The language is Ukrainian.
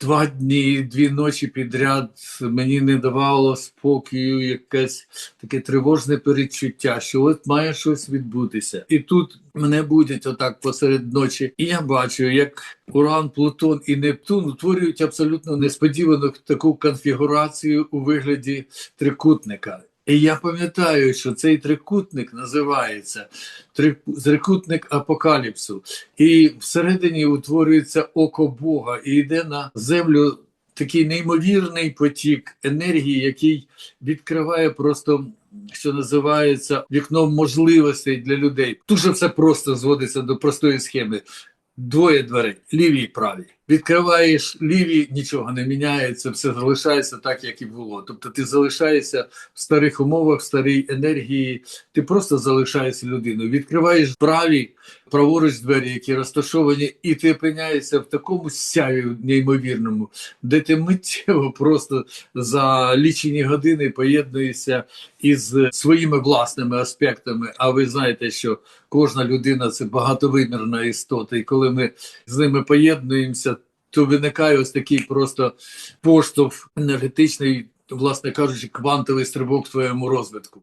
два дні, дві ночі підряд мені не давало спокою якесь таке тривожне передчуття, що от має щось відбутися. І тут мене будять отак посеред ночі, і я бачу, як Уран, Плутон і Нептун утворюють абсолютно несподівану таку конфігурацію у вигляді трикутника. І я пам'ятаю, що цей трикутник називається трикутник апокаліпсу, і всередині утворюється око Бога, і йде на землю такий неймовірний потік енергії, який відкриває просто. Що називається вікном можливостей для людей. Дуже все просто зводиться до простої схеми. Двоє дверей, ліві і праві. Відкриваєш ліві, нічого не міняється, все залишається так, як і було. Тобто ти залишаєшся в старих умовах, в старій енергії, ти просто залишаєшся людиною. Відкриваєш праві, праворуч двері, які розташовані, і ти опиняєшся в такому сяві неймовірному, де ти миттєво просто за лічені години поєднуєшся із своїми власними аспектами. А ви знаєте, що кожна людина це багатовимірна істота, і коли ми з ними поєднуємося, то виникає ось такий просто поштовх енергетичний, власне кажучи, квантовий стрибок в твоєму розвитку.